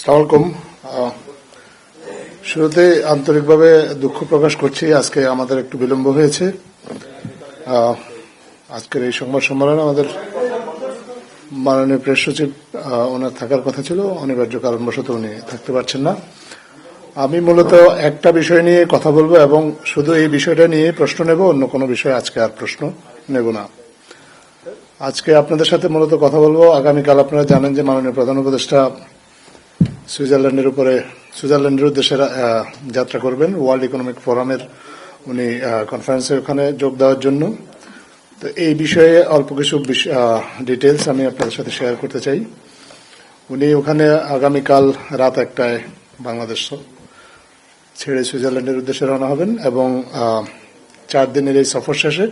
সালামালাইকুম। শুরুতে আন্তরিকভাবে দুঃখ প্রকাশ করছি, আজকে আমাদের একটু বিলম্ব হয়েছে। আজকের এই সংবাদ সম্মেলনে আমাদের মাননীয় প্রেস সচিব ওনার থাকার কথা ছিল, অনিবার্য কারণবশত উনি থাকতে পারছেন না। আমি মূলত একটা বিষয় নিয়ে কথা বলব এবং শুধু এই বিষয়টা নিয়ে প্রশ্ন নেব, অন্য কোনো বিষয়ে আজকে আর প্রশ্ন নেব না। আজকে আপনাদের সাথে মূলত কথা বলব। আগামীকাল আপনারা জানেন যে মাননীয় প্রধান উপদেষ্টা সুইজারল্যান্ডের উপরে, সুইজারল্যান্ডের উদ্দেশ্যে যাত্রা করবেন। ওয়ার্ল্ড ইকোনমিক ফোরামের উনি কনফারেন্সে ওখানে যোগ দেওয়ার জন্য। তো এই বিষয়ে অল্প কিছু ডিটেলস আমি আপনাদের সাথে শেয়ার করতে চাই। উনি ওখানে আগামীকাল রাত একটায় বাংলাদেশ ছেড়ে সুইজারল্যান্ডের উদ্দেশ্যে রওনা হবেন এবং চার দিনের এই সফর শেষে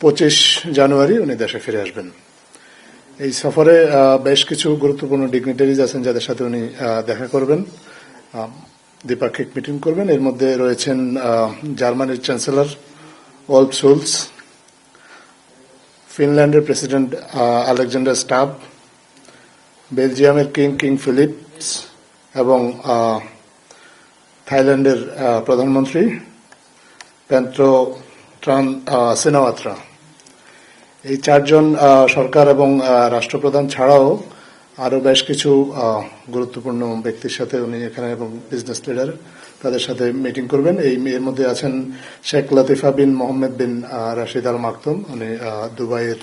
পঁচিশ জানুয়ারি উনি দেশে ফিরে আসবেন। এই সফরে বেশ কিছু গুরুত্বপূর্ণ ডিগনিটারিজ আছেন যাদের সাথে উনি দেখা করবেন। দ্বিপাক্ষিক মিটিং করবেন। এর মধ্যে রয়েছেন জার্মানির চ্যান্সেলর ওলফ সুলস ফিনল্যান্ডের প্রেসিডেন্ট আলেকজান্ডার স্টাব, বেলজিয়ামের কিং কিং ফিলিপস এবং থাইল্যান্ডের প্রধানমন্ত্রী প্যান্ট্রো ট্রান সিনাওয়াত্রা। এই চারজন সরকার এবং রাষ্ট্রপ্রধান ছাড়াও আরও বেশ কিছু গুরুত্বপূর্ণ ব্যক্তির সাথে উনি এখানে এবং বিজনেস লিডার তাদের সাথে মিটিং করবেন। এই এর মধ্যে আছেন শেখ লতিফা বিন মোহাম্মদ বিন রাশিদ আল মাকতুম। উনি দুবাইয়ের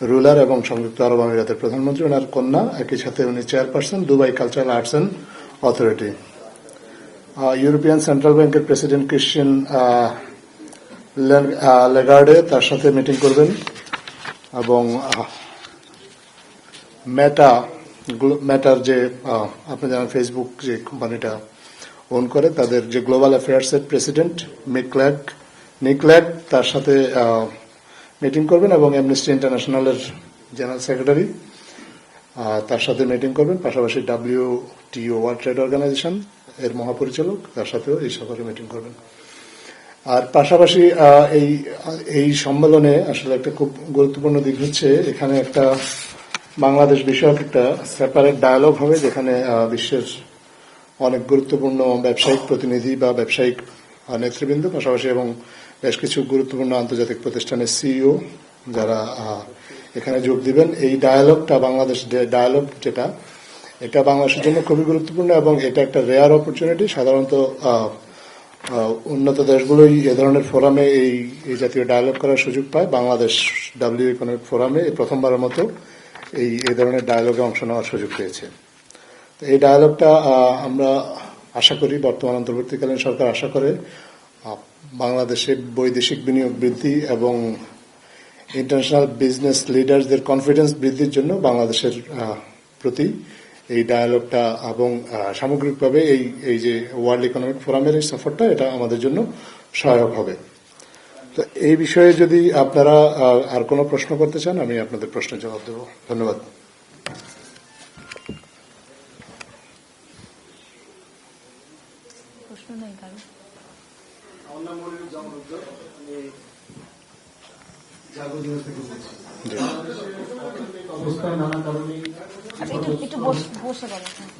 রুলার এবং সংযুক্ত আরব আমিরাতের প্রধানমন্ত্রী। ওনার কন্যা, একই সাথে উনি chairperson Dubai cultural arts and authority European central ব্যাংকের প্রেসিডেন্ট ক্রিশ্চিয়ান লেগার্ডে তার সাথে মিটিং করবেন। এবং মেটা মেটার যে আপনি জানেন ফেসবুক যে কোম্পানিটা ওন করে, তাদের যে গ্লোবাল অ্যাফেয়ার্স এর প্রেসিডেন্ট মিকল্যাক নিকল্যাক তার সাথে মিটিং করবেন এবং অ্যামনেস্টি ইন্টারন্যাশনালের জেনারেল সেক্রেটারি তার সাথে মিটিং করবেন, পাশাপাশি ডাব্লিউটিও ওয়ার্ল্ড ট্রেড অর্গানাইজেশন এর মহাপরিচালক তার সাথেও এই সফরে মিটিং করবেন। আর পাশাপাশি এই এই সম্মেলনে আসলে একটা খুব গুরুত্বপূর্ণ দিক হচ্ছে, এখানে একটা বাংলাদেশ বিষয়ক একটা সেপারেট ডায়ালগ হবে, যেখানে বিশ্বের অনেক গুরুত্বপূর্ণ ব্যবসায়িক প্রতিনিধি বা ব্যবসায়িক নেতৃবৃন্দ, পাশাপাশি এবং বেশ কিছু গুরুত্বপূর্ণ আন্তর্জাতিক প্রতিষ্ঠানের সিইও যারা এখানে যোগ দিবেন। এই ডায়ালগটা বাংলাদেশ ডায়ালগ যেটা, এটা বাংলাদেশের জন্য খুবই গুরুত্বপূর্ণ এবং এটা একটা রেয়ার অপরচুনিটি সাধারণত উন্নত দেশগুলোই এ ধরনের ফোরামে এই এই জাতীয় ডায়ালগ করার সুযোগ পায়। বাংলাদেশ ডাব্লিউ ইকোনমিক ফোরামে প্রথমবারের মতো এই এ ধরনের ডায়ালগে অংশ নেওয়ার সুযোগ পেয়েছে। এই ডায়ালগটা আমরা আশা করি বর্তমান অন্তর্বর্তীকালীন সরকার আশা করে বাংলাদেশে বৈদেশিক বিনিয়োগ বৃদ্ধি এবং ইন্টারন্যাশনাল বিজনেস লিডারদের কনফিডেন্স বৃদ্ধির জন্য বাংলাদেশের প্রতি এই ডায়ালগটা এবং সামগ্রিকভাবে এই এই যে ওয়ার্ল্ড ইকোনমিক ফোরামের এই সফরটা এটা আমাদের জন্য সহায়ক হবে। তো এই বিষয়ে যদি আপনারা আর কোনো প্রশ্ন করতে চান আমি আপনাদের প্রশ্নের জবাব দেব। ধন্যবাদ। নানা কারণে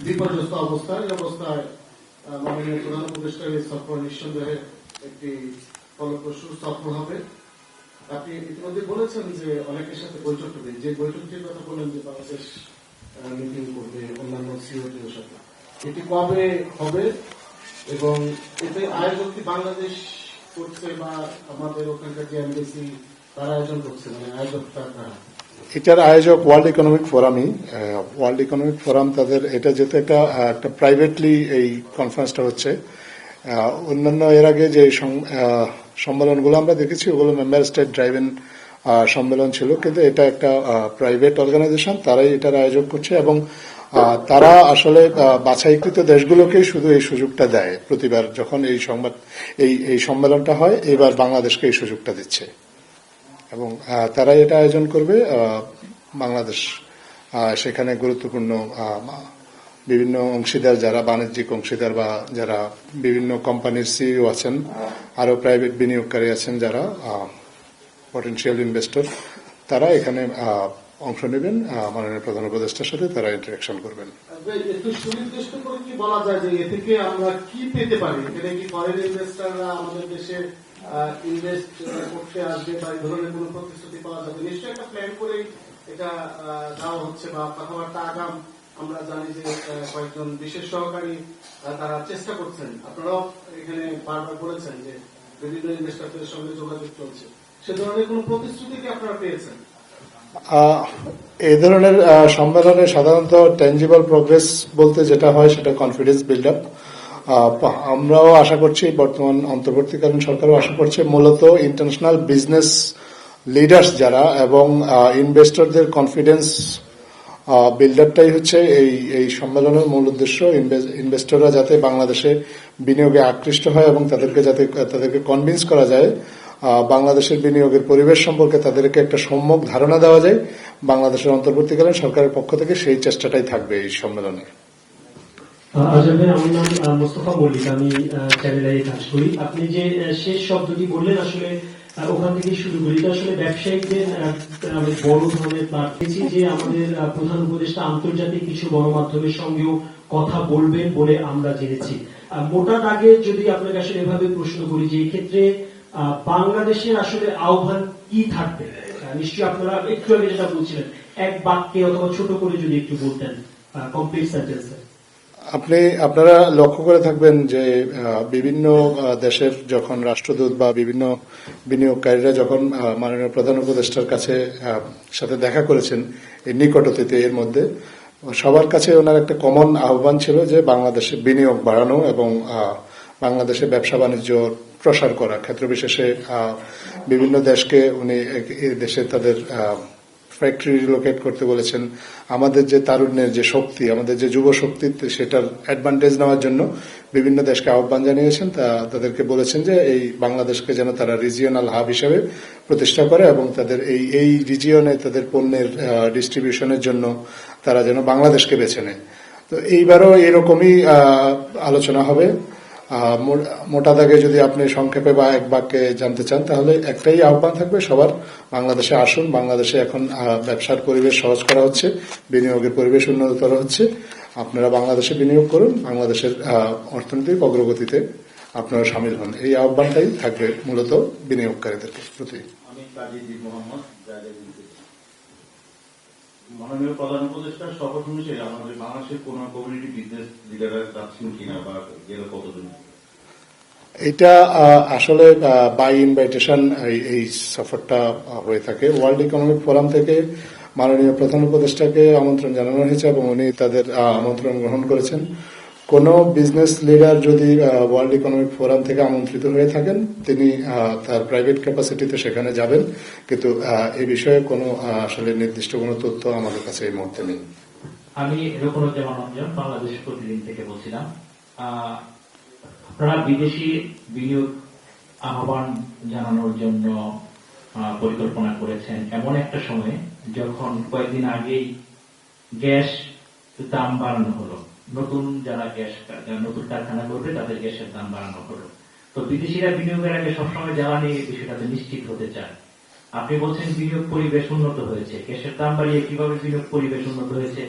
বিপর্যস্ত অবস্থায়, এই অবস্থায় মাননীয় প্রধান উপদেষ্টার এই সফর নিঃসন্দেহে একটি ফলপ্রসূ সফর হবে। আপনি ইতিমধ্যে বলেছেন যে অনেকের সাথে বৈঠক হবে। যে বৈঠকটির কথা বললেন যে বাংলাদেশ মিটিং করবে অন্যান্য সিওটির সাথে। এটি কবে হবে এবং এতে আয়োজন কি বাংলাদেশ করছে বা আমাদের ওখানকার যে এমবিসি তারা আয়োজন করছে? মানে আয়োজক তারা এটার আয়োজক ওয়ার্ল্ড ইকোনমিক ফোরামই ওয়ার্ল্ড ইকোনমিক ফোরাম তাদের এটা যেহেতু একটা একটা প্রাইভেটলি এই কনফারেন্সটা হচ্ছে অন্যান্য এর আগে যে সম্মেলনগুলো আমরা দেখেছি, ওগুলো মেম্বার স্টেট ড্রাইভেন সম্মেলন ছিল, কিন্তু এটা একটা প্রাইভেট অর্গানাইজেশন তারাই এটার আয়োজক করছে এবং তারা আসলে বাছাইকৃত দেশগুলোকেই শুধু এই সুযোগটা দেয় প্রতিবার যখন এই সংবাদ, এই এই সম্মেলনটা হয়, এবার বাংলাদেশকে এই সুযোগটা দিচ্ছে। এবং তারা এটা আয়োজন করবে বাংলাদেশ। সেখানে গুরুত্বপূর্ণ বিভিন্ন অংশীদার যারা বাণিজ্যিক অংশীদার বা যারা বিভিন্ন কোম্পানির সিইও আছেন, আরও প্রাইভেট বিনিয়োগকারী আছেন যারা পটেনশিয়াল ইনভেস্টর তারা এখানে অংশ নেবেন। মাননীয় প্রধান উপদেষ্টার সাথে তারা ইন্টারাকশন করবেন। কি বলা যায় যে এ থেকে আমরা কি পেতে পারি? কি ফরেন ইনভেস্টাররা আমাদের দেশে আপনারাও এখানে যে বিভিন্ন যোগাযোগ সে ধরনের প্রতিশ্রুতি কি আপনারা পেয়েছেন? এই ধরনের সম্মেলনে সাধারণত ট্যাঞ্জিবল প্রোগ্রেস বলতে যেটা হয় সেটা কনফিডেন্স বিল্ড আপ আমরাও আশা করছি, বর্তমান অন্তর্বর্তীকালীন সরকারও আশা করছে, মূলত ইন্টারন্যাশনাল বিজনেস লিডার্স যারা এবং ইনভেস্টরদের কনফিডেন্স বিল্ড আপটাই হচ্ছে এই এই সম্মেলনের মূল উদ্দেশ্য ইনভেস্টররা যাতে বাংলাদেশে বিনিয়োগে আকৃষ্ট হয় এবং তাদেরকে যাতে, তাদেরকে কনভিন্স করা যায় বাংলাদেশের বিনিয়োগের পরিবেশ সম্পর্কে তাদেরকে একটা সম্যক ধারণা দেওয়া যায়, বাংলাদেশের অন্তর্বর্তীকালীন সরকারের পক্ষ থেকে সেই চেষ্টাটাই থাকবে এই সম্মেলনে। ভাই, আমার নাম আসলে ওখান থেকে শুরু করি। আসলে ব্যবসায়িকদের বড় ধরনের যে আমাদের প্রধান উপদেষ্টা আন্তর্জাতিক কিছু গণমাধ্যমের সঙ্গেও কথা বলবেন বলে আমরা জেনেছি। যদি আপনাকে আসলে এভাবে প্রশ্ন করি যে বাংলাদেশের আসলে আহ্বান কি থাকবে? নিশ্চয়ই আপনারা একটু আগে যেটা বলছিলেন, এক বাক্যে অথবা ছোট করে যদি একটু বলতেন কমপ্লিট সেন্টেন্সে আপনি, আপনারা লক্ষ্য করে থাকবেন যে বিভিন্ন দেশের যখন রাষ্ট্রদূত বা বিভিন্ন বিনিয়োগকারীরা যখন মাননীয় প্রধান উপদেষ্টার কাছে সাথে দেখা করেছেন এই নিকট অতীতে এর মধ্যে, সবার কাছে ওনার একটা কমন আহ্বান ছিল যে বাংলাদেশে বিনিয়োগ বাড়ানো এবং বাংলাদেশে ব্যবসা বাণিজ্য প্রসার করা ক্ষেত্র বিশেষে বিভিন্ন দেশকে উনি দেশে তাদের ফ্যাক্টরি রিলোকেট করতে বলেছেন। আমাদের যে তারুণ্যের যে শক্তি, আমাদের যে যুব শক্তি, সেটার অ্যাডভান্টেজ নেওয়ার জন্য বিভিন্ন দেশকে আহ্বান জানিয়েছেন। তা তাদেরকে বলেছেন যে এই বাংলাদেশকে যেন তারা রিজিওনাল হাব হিসেবে প্রতিষ্ঠা করে এবং তাদের এই এই রিজিয়নে তাদের পণ্যের ডিস্ট্রিবিউশনের জন্য তারা যেন বাংলাদেশকে বেছে নেয়। তো এইবারও এরকমই আলোচনা হবে। মোটা দাগে যদি আপনি সংক্ষেপে বা এক বাক্যে জানতে চান, তাহলে একটাই আহ্বান থাকবে, সবার বাংলাদেশে আসুন। বাংলাদেশে এখন ব্যবসার পরিবেশ সহজ করা হচ্ছে, বিনিয়োগের পরিবেশ উন্নততর হচ্ছে। আপনারা বাংলাদেশে বিনিয়োগ করুন, বাংলাদেশের অর্থনৈতিক অগ্রগতিতে আপনারা সামিল হন। এই আহ্বানটাই থাকবে মূলত বিনিয়োগকারীদের প্রতি। আমি মোহাম্মদ মাননীয় প্রধান উপদেষ্টার শপথ অনুযায়ী আমাদের বাংলাদেশের কোন কমিউনিটি বিজনেস লিডাররা যাচ্ছেন কিনা বা এটা আসলে বাই ইনভাইটেশন এই সফরটা হয়ে থাকে। ওয়ার্ল্ড ইকোনমিক ফোরাম থেকে মাননীয় প্রধান উপদেষ্টাকে আমন্ত্রণ জানানো হয়েছে এবং উনি তাদের আমন্ত্রণ গ্রহণ করেছেন। কোন বিজনেস লিডার যদি ওয়ার্ল্ড ইকোনমিক ফোরাম থেকে আমন্ত্রিত হয়ে থাকেন, তিনি তার প্রাইভেট ক্যাপাসিটিতে সেখানে যাবেন। কিন্তু এই বিষয়ে কোনো আসলে নির্দিষ্ট কোনো তথ্য আমাদের কাছে এই মুহূর্তে নেই। আমি রঞ্জন বাংলাদেশ প্রতিদিন থেকে বলছিলাম। আপনারা বিদেশি বিনিয়োগ আহ্বান জানানোর জন্য পরিকল্পনা করেছেন। এমন একটা সময়ে যখন কয়েকদিন আগেই গ্যাস দাম বাড়ানো হলো। নতুন যারা গ্যাস নতুন কারখানা করবে, তাদের গ্যাসের দাম বাড়ানো হলো তো বিদেশিরা বিনিয়োগের আগে সবসময় জ্বালানি বিষয়টাতে নিশ্চিত হতে চায়। আপনি বলছেন বিনিয়োগ পরিবেশ উন্নত হয়েছে। গ্যাসের দাম বাড়িয়ে কীভাবে বিনিয়োগ পরিবেশ উন্নত হয়েছে?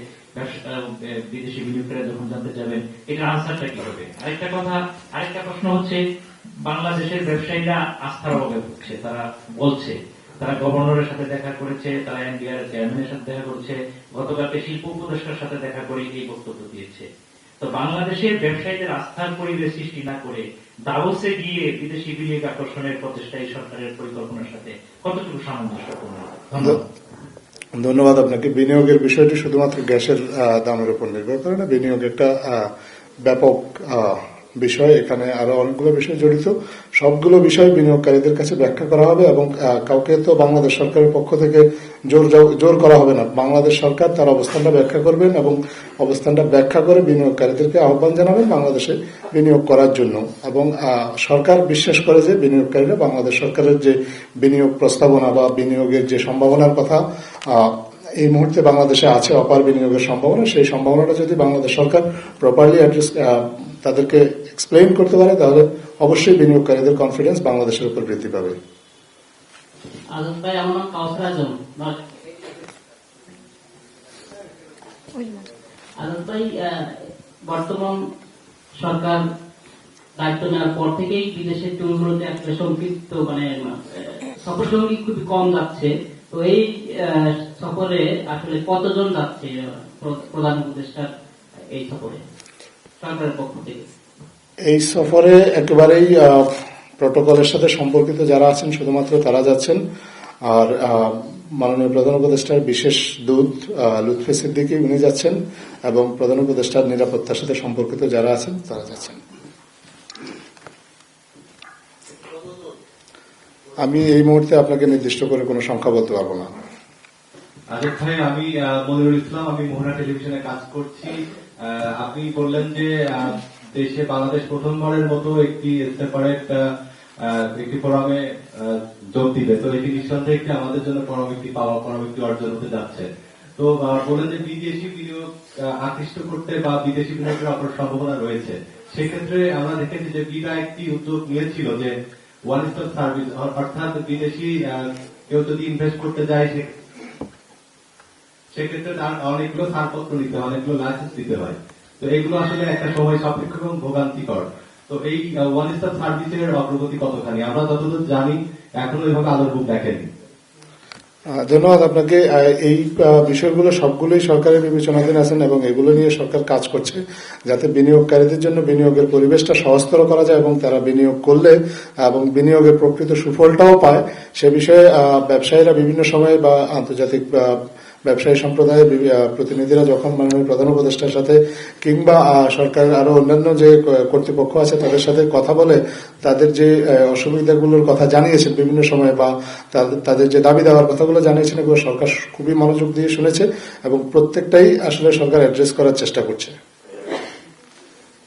বিদেশি বিনিয়োগকারীরা যখন জানতে যাবেন এটার আনসারটা কি হবে? আরেকটা কথা, আরেকটা প্রশ্ন হচ্ছে, বাংলাদেশের ব্যবসায়ীরা আস্থার অভাবে হচ্ছে তারা বলছে তারা গভর্নরের সাথে দেখা করেছে, তারা এনবিআর চেয়ারম্যানের সাথে দেখা করেছে গতকালকে শিল্প উপদেষ্টার সাথে দেখা করে এই বক্তব্য দিয়েছে। তো বাংলাদেশের ব্যবসায়ীদের আস্থার পরিবেশ সৃষ্টি না করে দাবসে গিয়ে বিদেশি বিনিয়োগ আকর্ষণের প্রচেষ্টা এই সরকারের পরিকল্পনার সাথে কতটুকু সামঞ্জস্যপূর্ণ? ধন্যবাদ। আপনাকে। বিনিয়োগের বিষয়টি শুধুমাত্র গ্যাসের দামের উপর নির্ভর করে না, বিনিয়োগ একটা ব্যাপক বিষয়, এখানে আরও অনেকগুলো বিষয় জড়িত। সবগুলো বিষয় বিনিয়োগকারীদের কাছে ব্যাখ্যা করা হবে এবং কাউকে তো বাংলাদেশ সরকারের পক্ষ থেকে জোর জোর করা হবে না। বাংলাদেশ সরকার তার অবস্থানটা ব্যাখ্যা করবেন এবং অবস্থানটা ব্যাখ্যা করে বিনিয়োগকারীদেরকে আহ্বান জানাবেন বাংলাদেশে বিনিয়োগ করার জন্য। এবং সরকার বিশ্বাস করে যে বিনিয়োগকারীরা বাংলাদেশ সরকারের যে বিনিয়োগ প্রস্তাবনা বা বিনিয়োগের যে সম্ভাবনার কথা এই মুহূর্তে বাংলাদেশে আছে অপার বিনিয়োগের সম্ভাবনা, সেই সম্ভাবনাটা যদি বাংলাদেশ সরকার প্রপারলি অ্যাড্রেস তাদেরকে এক্সপ্লেইন করতে পারে, তাহলে অবশ্যই বিনিয়োগকারীদের কনফিডেন্স বাংলাদেশের উপর বৃদ্ধি পাবে। বর্তমান সরকার দায়িত্ব নেওয়ার পর থেকেই বিদেশের একটা সংক্ষিপ্ত মানে সফর সঙ্গী খুবই কম যাচ্ছে। তো এই সফরে আসলে কতজন যাচ্ছে প্রধান উপদেষ্টার এই সফরে? এই সফরে একেবারেই প্রোটোকলের সাথে সম্পর্কিত যারা আছেন শুধুমাত্র তারা যাচ্ছেন। আর আহ, মাননীয় প্রধান উপদেষ্টার বিশেষ দূত লুৎফে সিদ্দিকি উনি যাচ্ছেন এবং প্রধান উপদেষ্টার নিরাপত্তার সাথে সম্পর্কিত যারা আছেন তারা যাচ্ছেন। আমি এই মুহূর্তে আপনাকে নির্দিষ্ট করে কোনো সংখ্যা বলতে পারব না। আমি মনিরুল ইসলাম আমি মোহনা টেলিভিশনে কাজ করছি। আপনি বললেন যে দেশে বাংলাদেশ প্রথমবারের মতো একটি সেপারেট একটি ফোরামে যোগ দিবে। তো এটি নিঃসন্দেহে একটি আমাদের জন্য পরম একটি পাওয়া পরম একটি অর্জন হতে যাচ্ছে। তো আহ, বললেন যে বিদেশি বিনিয়োগ আকৃষ্ট করতে বা বিদেশি বিনিয়োগের অপার সম্ভাবনা রয়েছে। সেক্ষেত্রে আমরা দেখেছি যে বিরা একটি উদ্যোগ নিয়েছিল যে ওয়ান স্টপ সার্ভিস অর্থাৎ বিদেশি কেউ যদি ইনভেস্ট করতে যায় সেক্ষেত্রে তার অনেকগুলো ছাড়পত্র নিতে হয়, অনেকগুলো লাইসেন্স দিতে হয়। তো এগুলো আসলে একটা সময় সাপেক্ষ এবং ভোগান্তিকর। তো এই ওয়ান স্টার সার্ভিসের অগ্রগতি কতখানি? আমরা যতদূর জানি, এখনও এভাবে আলোর মুখ দেখেনি। ধন্যবাদ আপনাকে। এই বিষয়গুলো সবগুলোই সরকারের বিবেচনাধীন আছেন এবং এগুলো নিয়ে সরকার কাজ করছে, যাতে বিনিয়োগকারীদের জন্য বিনিয়োগের পরিবেশটা সহজতর করা যায় এবং তারা বিনিয়োগ করলে এবং বিনিয়োগের প্রকৃত সুফলটাও পায়। সে বিষয়ে ব্যবসায়ীরা বিভিন্ন সময়ে বা আন্তর্জাতিক ব্যবসায়ী সম্প্রদায়ের প্রতিনিধিরা যখন মাননীয় প্রধান উপদেষ্টার সাথে কিংবা সরকারের আরও অন্যান্য যে কর্তৃপক্ষ আছে তাদের সাথে কথা বলে তাদের যে অসুবিধাগুলোর কথা জানিয়েছেন বিভিন্ন সময়ে বা তাদের যে দাবি দেওয়ার কথাগুলো জানিয়েছেন, এগুলো সরকার খুবই মনোযোগ দিয়ে শুনেছে এবং প্রত্যেকটাই আসলে সরকার অ্যাড্রেস করার চেষ্টা করছে।